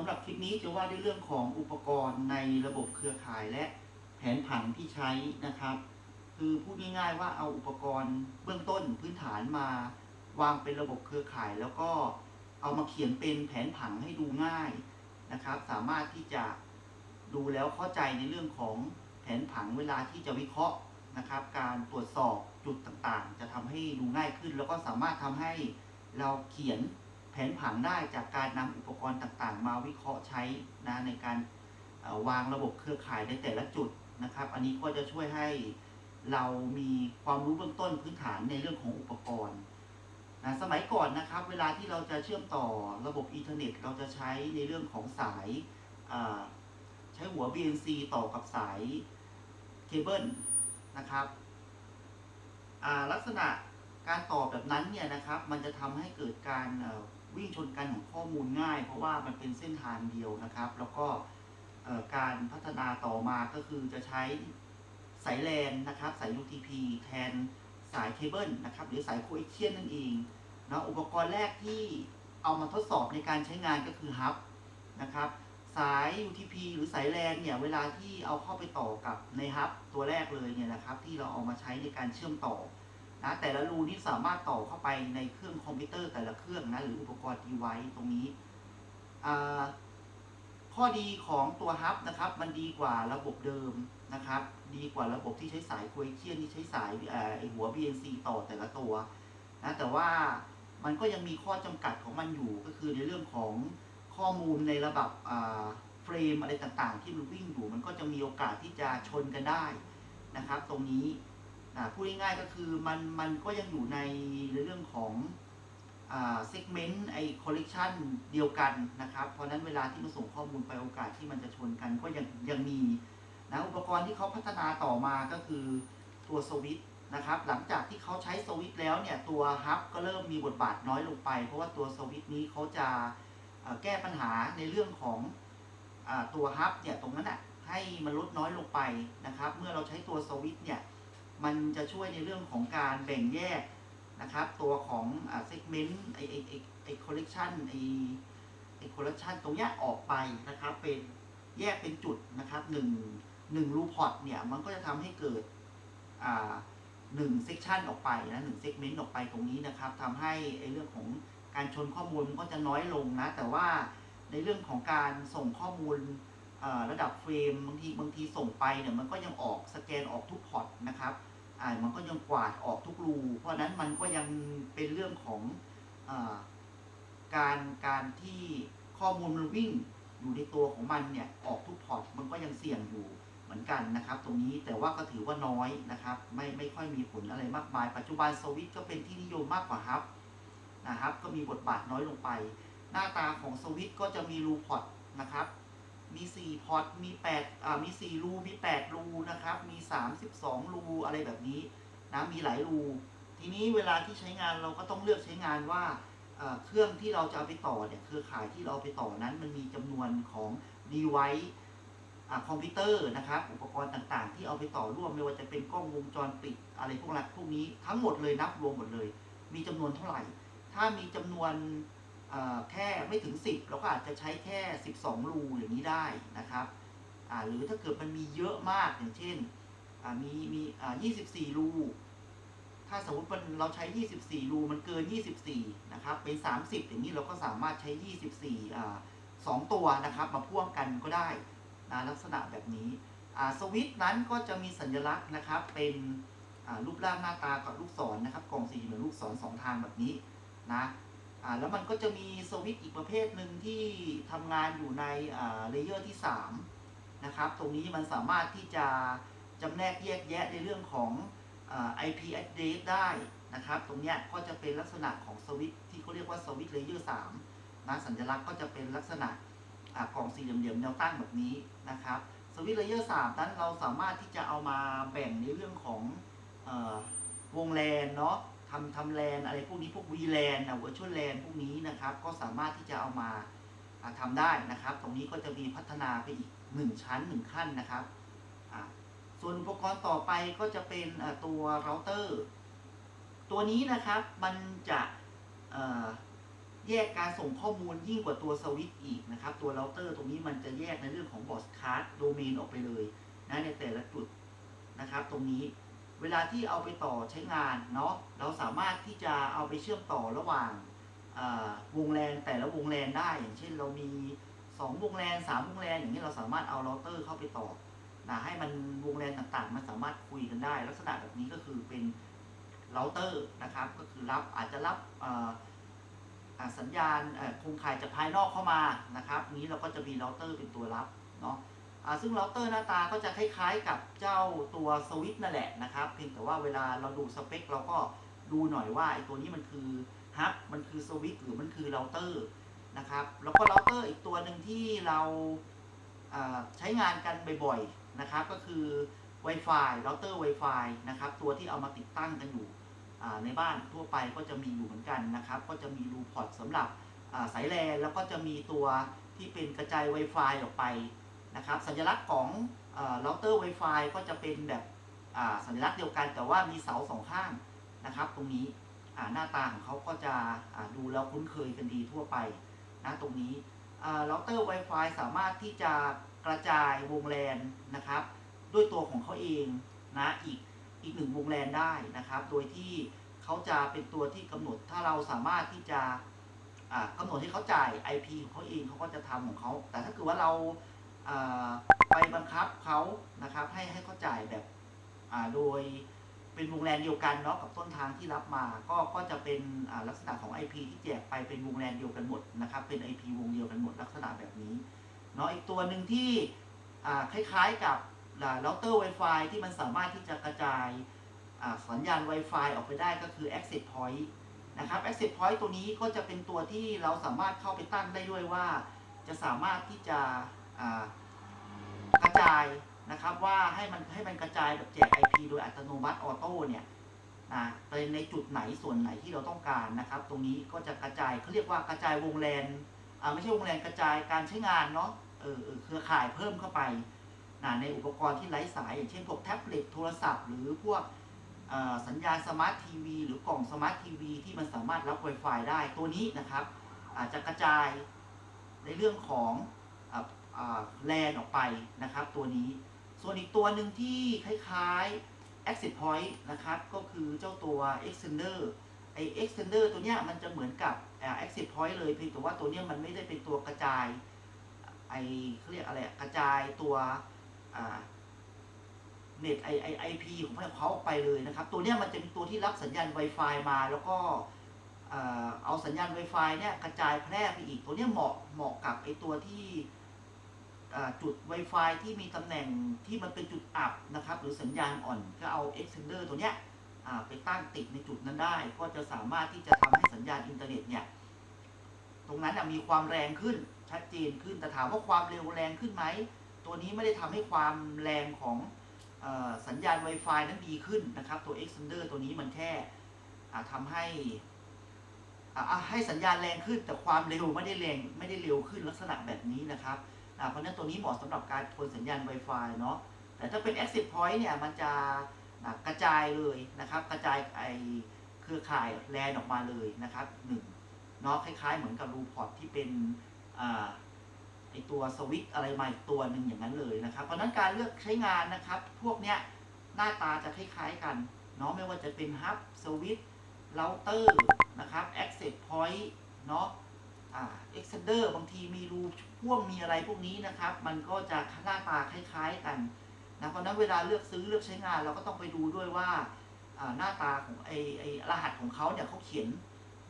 ำหรับคลิปนี้จะว่าด้วยเรื่องของอุปกรณ์ในระบบเครือข่ายและแผนผังที่ใช้นะครับ คือพูดง่ายๆว่าเอาอุปกรณ์เบื้องต้นพื้นฐานมาวางเป็นระบบเครือข่าย แล้วก็เอามาเขียนเป็นแผนผังให้ดูง่ายนะครับ สามารถที่จะดูแล้วเข้าใจในเรื่องของแผนผังเวลาที่จะวิเคราะห์นะครับ การตรวจสอบจุดต่างๆ จะทำให้ดูง่ายขึ้น แล้วก็สามารถทำให้เราเขียน แผนผังได้จากการนำอุปกรณ์ต่างๆ มาวิเคราะห์ใช้นะในการวางระบบเครือข่ายในแต่ละจุดนะครับ อันนี้ก็จะช่วยให้เรามีความรู้เบื้องต้นพื้นฐานในเรื่องของอุปกรณ์นะสมัยก่อนนะครับ เวลาที่เราจะเชื่อมต่อระบบอินเทอร์เน็ต เราจะใช้ในเรื่องของสายใช้หัว BNC ต่อกับสายเคเบิลนะครับลักษณะการต่อแบบนั้นเนี่ยนะครับ มันจะทำให้เกิดการ วิ่งชนกันของข้อมูลง่าย เพราะว่ามันเป็นเส้นทางเดียวนะครับ แล้วก็การพัฒนาต่อมาก็คือจะใช้สายแลนนะครับสาย UTP แทนสายเคเบิลนะครับหรือสายโคเอเชียนนั่นเองนะอุปกรณ์แรกที่เอามาทดสอบในการใช้งานก็คือฮับนะครับสาย UTP หรือสายแลนเนี่ยเวลาที่เอาเข้าไปต่อกับในฮับตัวแรกเลยเนี่ยนะครับที่เราเอามาใช้ในการเชื่อมต่อ นะแต่ละรูนี่สามารถต่อเข้าไปในเครื่องคอมพิวเตอร์แต่ละเครื่องนะหรืออุปกรณ์ device ตรงนี้ ข้อดีของตัวฮับนะครับ มันดีกว่าระบบเดิมนะครับ ดีกว่าระบบที่ใช้สายคเอเชียนที่ใช้สายไอหัว BNC ต่อแต่ละตัวนะแต่ว่ามันก็ยังมีข้อจำกัดของมันอยู่ก็คือในเรื่องของข้อมูลในระดับเฟรมอะไรต่างๆ ที่มันวิ่งอยู่มันก็จะมีโอกาสที่จะชนกันได้นะครับ ตรงนี้ อ่าพูดง่ายๆก็คือมันมันก็ยังอยู่ในเรื่องของเซกเมนต์ไอคอลเลกชันเดียวกันนะครับ เพราะนั้นเวลาที่มันส่งข้อมูลไปโอกาสที่มันจะชนกันก็ยังยังมีนะอุปกรณ์ที่เขาพัฒนาต่อมาก็คือตัวสวิตช์นะครับ หลังจากที่เขาใช้สวิตช์แล้วเนี่ยตัวฮับก็เริ่มมีบทบาทน้อยลงไป เพราะว่าตัวสวิตช์นี้เขาจะแก้ปัญหาในเรื่องของอตัวฮับเนี่ยตรงนั้นอะให้มันลดน้อยลงไปนะครับ เมื่อเราใช้ตัวสวิตช์เนี่ย มันจะช่วยในเรื่องของการแบ่งแยกนะครับ ตัวของเซกเมนต์ไอไอไอไอคอลเลกชันไอไอคอลเลกชันตรงนี้ออกไปนะครับเป็นแยกเป็นจุดนะครับหนึ่งหนึ่งรูพอร์ตเนี่ยมันก็จะทำให้เกิดอ่าหนึ่งเซกชันออกไปนะหนึ่งเซกเมนต์ออกไปตรงนี้นะครับทำให้ไอเรื่องของการชนข้อมูลมันก็จะน้อยลงนะ แต่ว่าในเรื่องของการส่งข้อมูลอ่อระดับเฟรมบางทีบางทีส่งไปเนี่ยมันก็ยังออกสแกนออกทุกพอร์ตนะครับ อ่ามันก็ยังกวาดออกทุกรู เพราะนั้นมันก็ยังเป็นเรื่องของอการการที่ข้อมูลมันวิ่งอยู่ในตัวของมันเนี่ยออกทุกพอร์ตมันก็ยังเสี่ยงอยู่เหมือนกันนะครับ ตรงนี้แต่ว่าก็ถือว่าน้อยนะครับ ไม่ไม่ค่อยมีผลอะไรมากมาย ปัจจุบันสวิตก็เป็นที่นิยมมากกว่าฮับนะครับ ก็มีบทบาทน้อยลงไป หน้าตาของสวิตก็จะมีรูพอร์ตนะครับ มี4พอร์ตมี8อ่ามี4รูมี8รูนะครับ มี 32 รูอะไรแบบนี้นะมีหลายรู ทีนี้เวลาที่ใช้งานเราก็ต้องเลือกใช้งานว่าเครื่องที่เราจะเอาไปต่อเนี่ยเครือข่ายที่เราไปต่อนั้นมันมีจำนวนของ device อคอมพิวเตอร์นะครับ อุปกรณ์ต่างๆ ที่เอาไปต่อร่วมไม่ว่าจะเป็นกล้องวงจรปิดอะไรพวกนั้นพวกนี้ทั้งหมดเลยนับรวมหมดเลย มีจำนวนเท่าไหร่ ถ้ามีจำนวน แค่ไม่ถึง 10 เราก็อาจจะใช้แค่ 12 รูอย่างนี้ได้นะครับหรือถ้าเกิดมันมีเยอะมากอย่างเช่นมีมี24 รู ถ้าสมมติมันเราใช้ 24 รูมันเกิน 24 นะครับ เป็น 30 อย่างนี้เราก็สามารถใช้ 24อ่าสองตัวนะครับมาพ่วงกันก็ได้นะลักษณะแบบนี้สวิตช์นั้นก็จะมีสัญลักษณ์นะครับ เป็นรูปร่างหน้าตากับลูกศรนะครับกล่องสี่เหลี่ยมลูกศรสองทางแบบนี้นะ อ่าแล้วมันก็จะมีสวิตช์อีกประเภทหนึ่งที่ทำงานอยู่ในอ่าเลเยอร์ที่ 3 นะครับ ตรงนี้มันสามารถที่จะจำแนกแยกแยะในเรื่องของอ่า IP address ได้นะครับ ตรงเนี้ยก็จะเป็นลักษณะของสวิตช์ที่เขาเรียกว่าสวิตช์เลเยอร์3นะสัญลักษณ์ก็จะเป็นลักษณะอ่ากล่องสี่เหลี่ยมแนวตั้งแบบนี้นะครับสวิตช์เลเยอร์3นั้นเราสามารถที่จะเอามาแบ่งในเรื่องของอ่อวงแลนเนาะ ทำทำแลนอะไรพวกนี้พวกวีแลนนะเวอร์ชวลแลนพวกนี้นะครับ ก็สามารถที่จะเอามาอ่าทำได้นะครับ ตรงนี้ก็จะมีพัฒนาไปอีก 1 ชั้น 1 ขั้นนะครับ ส่วนอุปกรณ์ต่อไปก็จะเป็นตัวเราเตอร์ ตัวนี้นะครับมันจะแยกการส่งข้อมูลยิ่งกว่าตัวสวิตช์อีกนะครับ ตัวเราเตอร์ ตรงนี้มันจะแยกในเรื่องของบอสคาร์ดโดเมนออกไปเลยนะในแต่ละจุดนะครับ ตรงนี้ เวลาที่เอาไปต่อใช้งานเนาะเราสามารถที่จะเอาไปเชื่อมต่อระหว่างวงแลนแต่ละวงแลนได้ อย่างเช่นเรามี 2 วงแลน3วงแลนอย่างนี้เราสามารถเอาเราเตอร์เข้าไปต่อนะให้มันวงแลนต่างๆ มันสามารถคุยกันได้ ลักษณะแบบนี้ก็คือเป็นเราเตอร์นะครับ ก็คือรับอาจจะรับสัญญาณเอ่อโครงข่ายจากภายนอกเข้ามานะครับนี้เราก็จะมีเราเตอร์เป็นตัวรับเนาะ ซึ่งเราเตอร์หน้าตาก็จะคล้ายๆกับเจ้าตัวสวิต์นั่นแหละนะครับ เพียงแต่ว่าเวลาเราดูสเปค เราก็ดูหน่อยว่าไอ้ตัวนี้มันคือฮับมันคือสวิตหรือมันคือเราเตอร์นะครับ แล้วก็เราเตอร์อีกตัวหนึ่งที่เราใช้งานกันบ่อยๆนะครับ ก็คือ Wi-Fi เราเตอร์ Wi-Fi นะครับ ตัวที่เอามาติดตั้งกันอยู่ในบ้านทั่วไปก็จะมีอยู่เหมือนกันนะครับ ก็จะมีรูพอร์ตสำหรับสายแลนแล้วก็จะมีตัวที่เป็นกระจาย Wi-Fi ออกไป นะครับ สัญลักษณ์ของเราเตอร์ Wi-Fi ก็จะเป็นแบบสัญลักษณ์เดียวกัน แต่ว่ามีเสาสองข้างนะครับ ตรงนี้หน้าตาของเขาก็จะดูแล้วคุ้นเคยกันดีทั่วไปนะตรงนี้เราเตอร์ Wi-Fi สามารถที่จะกระจายวงแลนนะครับ ด้วยตัวของเขาเองนะอีกอีกหนึ่งวงแลนได้นะครับ โดยที่เขาจะเป็นตัวที่กำหนดถ้าเราสามารถที่จะอ่ากำหนดให้เขาจ่าย IP ของเขาเองเขาก็จะทำของเขา แต่ถ้าเกิดว่าเรา ไปบังคับเขานะครับ ให้ให้เขาจ่ายแบบโดยเป็นวงแลนเดียวกันเนาะกับต้นทางที่รับมา ก็ก็จะเป็นลักษณะของ IP ที่แจกไปเป็นวงแลนเดียวกันหมดนะครับ เป็น IP วงเดียวกันหมดลักษณะแบบนี้เนาะอีกตัวหนึ่งที่คล้ายๆกับเราเตอร์ Wi-Fi ที่มันสามารถที่จะกระจายสัญญาณ Wi-Fi ออกไปได้ก็คือ Access Point นะครับ Access Point ตัวนี้ก็จะเป็นตัวที่เราสามารถเข้าไปตั้งได้ด้วยว่า จะสามารถที่จะ กระจายนะครับว่าให้มันให้มันกระจายแบบแจก IP โดยอัตโนมัติออโต้เนี่ยนะเป็นในจุดไหนส่วนไหนที่เราต้องการนะครับ ตรงนี้ก็จะกระจายเขาเรียกว่ากระจายวงแลนอ่าไม่ใช่วงแลนกระจายการใช้งานเนาะเออเออเครือข่ายเพิ่มเข้าไปนะในอุปกรณ์ที่ไร้สาย อย่างเช่นพวกแท็บเล็ตโทรศัพท์ หรือพวกสัญญาณสมาร์ททีวีหรือกล่องสมาร์ททีวีที่มันสามารถรับ Wi-Fi ได้ตัวนี้นะครับ อาจจะกระจายในเรื่องของ แลนออกไปนะครับ ตัวนี้ ส่วนอีกตัวหนึ่งที่คล้ายๆ Exit Point นะครับ ก็คือเจ้าตัว Extender ไอ Extender ตัวเนี้ยมันจะเหมือนกับอ่า Exit Point เลยเพียงแต่ว่าตัวเนี้ยมันไม่ได้เป็นตัวกระจายไอเขาเรียกอะไรกระจายตัวเน็ตไอไอไอพีของเขาออกไปเลยนะครับ ตัวเนี้ยมันจะเป็นตัวที่รับสัญญาณ Wi-Fi มาแล้วก็เอาสัญญาณ Wi-Fi เนี่ยกระจายแพร่ไปอีก ตัวเนี้ยเหมาะเหมาะกับไอตัวที่ จุด Wi-Fi ที่มีตำแหน่งที่มันเป็นจุดอับนะครับ หรือสัญญาณอ่อนก็เอา extender ตัวเนี้ยไปตั้งติดในจุดนั้นได้ ก็จะสามารถที่จะทำให้สัญญาณอินเทอร์เน็ตเนี่ยตรงนั้นมีความแรงขึ้นชัดเจนขึ้นแต่ถามว่าความเร็วแรงขึ้นไหม ตัวนี้ไม่ได้ทำให้ความแรงของอสัญญาณ Wi-Fi นั้นดีขึ้นนะครับ ตัว extender ตัวนี้มันแค่อ่าทำให้ให้สัญญาณแรงขึ้นแต่ความเร็วไม่ได้แรงไม่ได้เร็วขึ้นลักษณะแบบนี้นะครับ อะเพราะนั้นตัวนี้เหมาะสำหรับการทนสัญญาณ Wi-Fi เนาะแต่ถ้าเป็น Exit Point เนี่ยมันจะอะกระจายเลยนะครับ กระจายไอเครือข่ายแลนออกมาเลยนะครับหนึ่งเนาะคล้ายๆ เหมือนกับรูพอร์ตที่เป็นอ่าไอตัวสวิตอะไรมาอีกตัวหนึ่งอย่างนั้นเลยนะครับ เพราะนั้นการเลือกใช้งานนะครับ พวกเนี้ยหน้าตาจะคล้ายๆกันเนาะไม่ว่าจะเป็นฮับสวิตช์เราเตอร์นะครับ access point เนาะอ่า extender บางทีมีรู พ่วงมีอะไรพวกนี้นะครับ มันก็จะหน้าตาคล้าย ๆกันนะเพราะนั้นเวลาเลือกซื้อเลือกใช้งานเราก็ต้องไปดูด้วยว่าหน้าตาของไอไอรหัสของเขาเนี่ยเขาเขียน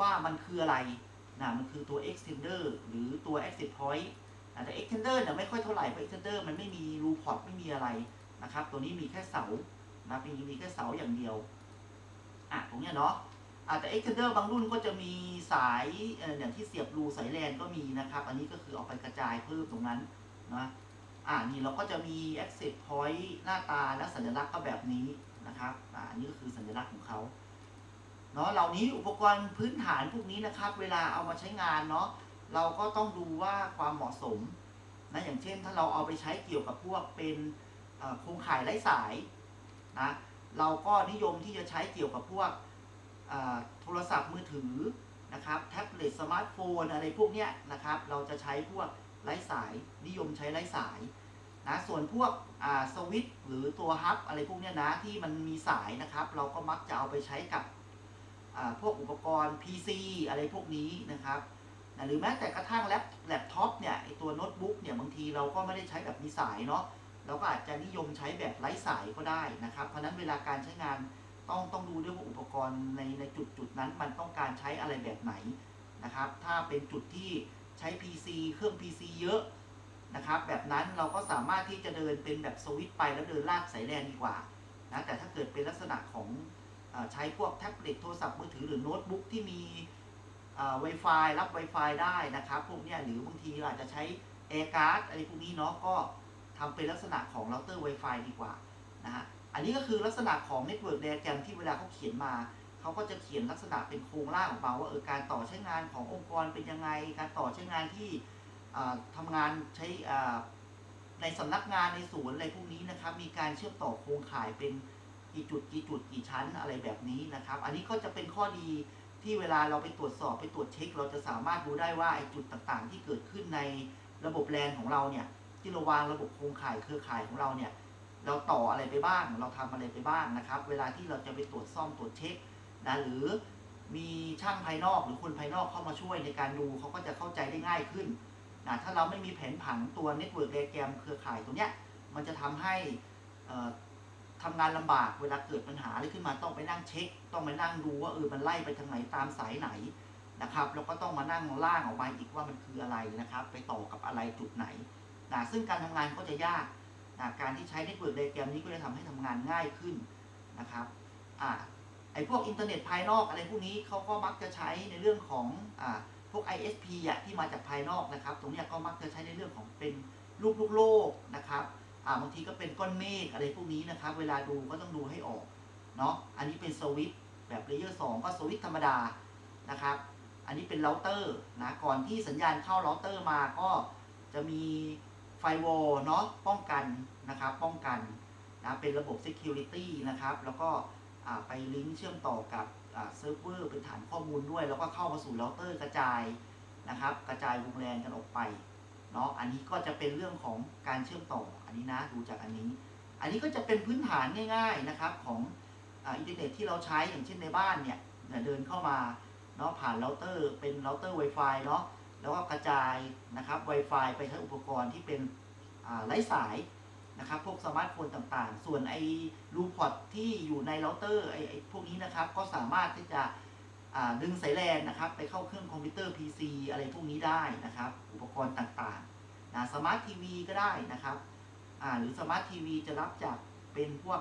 ว่ามันคืออะไรนะมันคือตัว extender หรือตัว access point แต่ extender เนี่ยไม่ค่อยเท่าไหร่เพราะ extender มันไม่มีรูพอร์ตไม่มีอะไรนะครับ ตัวนี้มีแค่เสานะมีมีแค่เสาอย่างเดียวอะตรงเนี้ยเนาะ อาจจะ extender บางรุ่นก็จะมีสายเอ่ย่างที่เสียบรูสายแลนก็มีนะครับ อันนี้ก็คือเอาไปกระจายเพิ่มตรงนั้นนะอ่านี่เราก็จะมี access point หน้าตาและสัญลักษณ์ก็แบบนี้นะครับอ่านี้ก็คือสัญลักษณ์ของเขาเนาะเหล่านี้อุปกรณ์พื้นฐานพวกนี้นะครับ เวลาเอามาใช้งานเนาะเราก็ต้องดูว่าความเหมาะสมนะอย่างเช่นถ้าเราเอาไปใช้เกี่ยวกับพวกเป็นโครงข่ายไร้สายนะเราก็นิยมที่จะใช้เกี่ยวกับพวก โทรศัพท์มือถือนะครับแท็บเล็ตสมาร์ทโฟนอะไรพวกเนี้ยนะครับเราจะใช้พวกไร้สายนิยมใช้ไร้สายนะส่วนพวกสวิตช์หรือตัวฮับอะไรพวกเนี้ยนะที่มันมีสายนะครับ เราก็มักจะเอาไปใช้กับพวกอุปกรณ์ PC อะไรพวกนี้นะครับนะหรือแม้แต่กระทั่งแล็ปแล็ปท็อปเนี่ยไอตัวโน้ตบุ๊กเนี่ยบางทีเราก็ไม่ได้ใช้แบบมีสายเนาะเราก็อาจจะนิยมใช้แบบไร้สายก็ได้นะครับ เพราะนั้นเวลาการใช้งาน ต้องต้องดูด้วยว่าอุปกรณ์ในในจุดจุดนั้นมันต้องการใช้อะไรแบบไหนนะครับ ถ้าเป็นจุดที่ใช้ PC เครื่อง PC เยอะนะครับ แบบนั้นเราก็สามารถที่จะเดินเป็นแบบสวิตไปแล้วเดินลากสายแลนดีกว่านะแต่ถ้าเกิดเป็นลักษณะของอใช้พวกแท็บเล็ตโทรศัพท์มือถือหรือโน้ตบุ๊กที่มีเอ่อ Wi-Fi รับ Wi-Fi ได้นะครับ พวกนี้หรือบางทีอาจจะใช้ Air Card อะไรพวกนี้เนาะก็ทำเป็นลักษณะของเราเตอร์ Wi-Fi ดีกว่านะฮะ อันนี้ก็คือลักษณะของ Network Diagram ที่เวลาเขาเขียนมาเขาก็จะเขียนลักษณะเป็นโครงร่างออกมาว่าเออการต่อใช้งานขององค์กรเป็นยังไง การต่อใช้งานที่ทำางานใช้ในสำนักงานในศูนย์อะไรพวกนี้นะครับ มีการเชื่อมต่อโครงข่ายเป็นกี่จุดกี่จุดกี่ชั้นอะไรแบบนี้นะครับ อันนี้ก็จะเป็นข้อดีที่เวลาเราไปตรวจสอบไปตรวจเช็ค เราจะสามารถดูได้ว่าไอ้จุดต่างๆ ที่เกิดขึ้นในระบบแลนของเราเนี่ยที่เราวางระบบโครงข่ายเครือข่ายของเราเนี่ย เราต่ออะไรไปบ้าง เราทำอะไรไปบ้างนะครับ เวลาที่เราจะไปตรวจซ่อมตรวจเช็คนะหรือมีช่างภายนอกหรือคนภายนอกเข้ามาช่วยในการดูเขาก็จะเข้าใจได้ง่ายขึ้นนะถ้าเราไม่มีแผนผังตัว Network Diagram เครือข่ายตัวเนี้ยมันจะทำให้เอ่อทำงานลำบากเวลาเกิดปัญหาอะไรขึ้นมาต้องไปนั่งเช็ค ต้องไปนั่งดูว่าเออมันไล่ไปทางไหนตามสายไหนนะครับแล้วก็ต้องมานั่งล่างออกมาอีกว่ามันคืออะไรนะครับ ไปต่อกับอะไรจุดไหนนะซึ่งการทำงานก็จะยาก การที่ใช้ Network Diagram นี้ก็จะทำให้ทำงานง่ายขึ้นนะครับอ่าไอ้พวกอินเทอร์เน็ตภายนอกอะไรพวกนี้เขาก็มักจะใช้ในเรื่องของอ่าพวก ISP อะที่มาจากภายนอกนะครับ ตรงนี้ก็มักจะใช้ในเรื่องของเป็นลูกลูกโลกนะครับอ่าบางทีก็เป็นก้อนเมฆอะไรพวกนี้นะครับ เวลาดูก็ต้องดูให้ออกเนาะอันนี้เป็นสวิตช์แบบเลเยอร์2ก็สวิตช์ธรรมดานะครับ อันนี้เป็นเราเตอร์นะก่อนที่สัญญาณเข้าเราเตอร์มาก็จะมี ไฟวอลเนาะป้องกันนะครับ ป้องกันนะเป็นระบบ Security นะครับ แล้วก็ไปลิงก์เชื่อมต่อกับเซิร์ฟเวอร์เป็นฐานข้อมูลด้วย แล้วก็เข้ามาสู่เราเตอร์กระจายนะครับ กระจายวงแลนกันออกไปเนาะอันนี้ก็จะเป็นเรื่องของการเชื่อมต่ออันนี้นะดูจากอันนี้ อันนี้ก็จะเป็นพื้นฐานง่าย ๆนะครับของอินเทอร์เน็ตที่เราใช้อย่างเช่นในบ้านเนี่ยเนี่ยเดินเข้ามาเนาะผ่านเราเตอร์เป็นเราเตอร์ Wi-Fi เนาะ แล้วก็กระจายนะครับ Wi-Fi ไปใช้อุปกรณ์ที่เป็นไร้สายนะครับพวกสมาร์ทโฟนต่างๆ ส่วนไอ้รูพอร์ตที่อยู่ในเราเตอร์ไอ้พวกนี้นะครับ ก็สามารถที่จะดึงสายแลนนะครับ ไปเข้าเครื่องคอมพิวเตอร์ PC อะไรพวกนี้ได้นะครับ อุปกรณ์ต่างๆนะสมาร์ททีวีก็ได้นะครับหรือสมาร์ททีวีจะรับจากเป็นพวก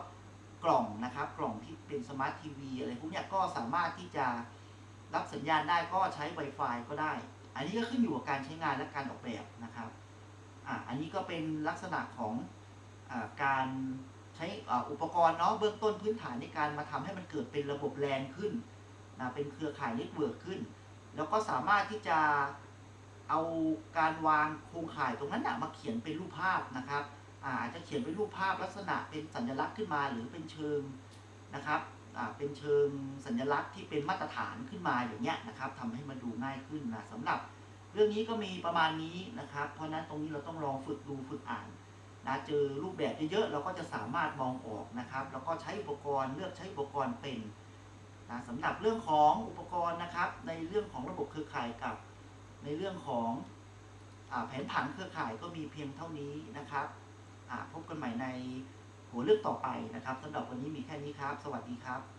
กล่องนะครับ กล่องที่เป็นสมาร์ททีวีอะไรพวกนี้ก็สามารถที่จะรับสัญญาณได้ก็ใช้ Wi-Fi ก็ได้ อันนี้ก็ขึ้นอยู่กับการใช้งานและการออกแบบนะครับอ่าอันนี้ก็เป็นลักษณะของอการใช้อุปกรณ์เนาะเบื้องต้นพื้นฐานในการมาทำให้มันเกิดเป็นระบบแลนขึ้นนะเป็นเครือข่ายเน็ตเวิร์กขึ้น แล้วก็สามารถที่จะเอาการวางโครงข่ายตรงนั้นนะมาเขียนเป็นรูปภาพนะครับอาจจะเขียนเป็นรูปภาพลักษณะเป็นสัญลักษณ์ขึ้นมาหรือเป็นเชิงนะครับ เป็นเชิงสัญลักษณ์ที่เป็นมาตรฐานขึ้นมาอย่างเงี้ยนะครับทำให้มันดูง่ายขึ้นนะสำหรับเรื่องนี้ก็มีประมาณนี้นะครับ เพราะนั้นตรงนี้เราต้องลองฝึกดูฝึกอ่านนะเจอรูปแบบเยอะๆเราก็จะสามารถมองออกนะครับ แล้วก็ใช้อุปกรณ์เลือกใช้อุปกรณ์เป็นนะสำหรับเรื่องของอุปกรณ์นะครับ ในเรื่องของระบบเครือข่ายกับ ในเรื่องของอแผนผังเครือข่ายก็มีเพียงเท่านี้นะครับพบกันใหม่ใน หัวเรื่องต่อไปนะครับสำหรับวันนี้มีแค่นี้ครับ สวัสดีครับ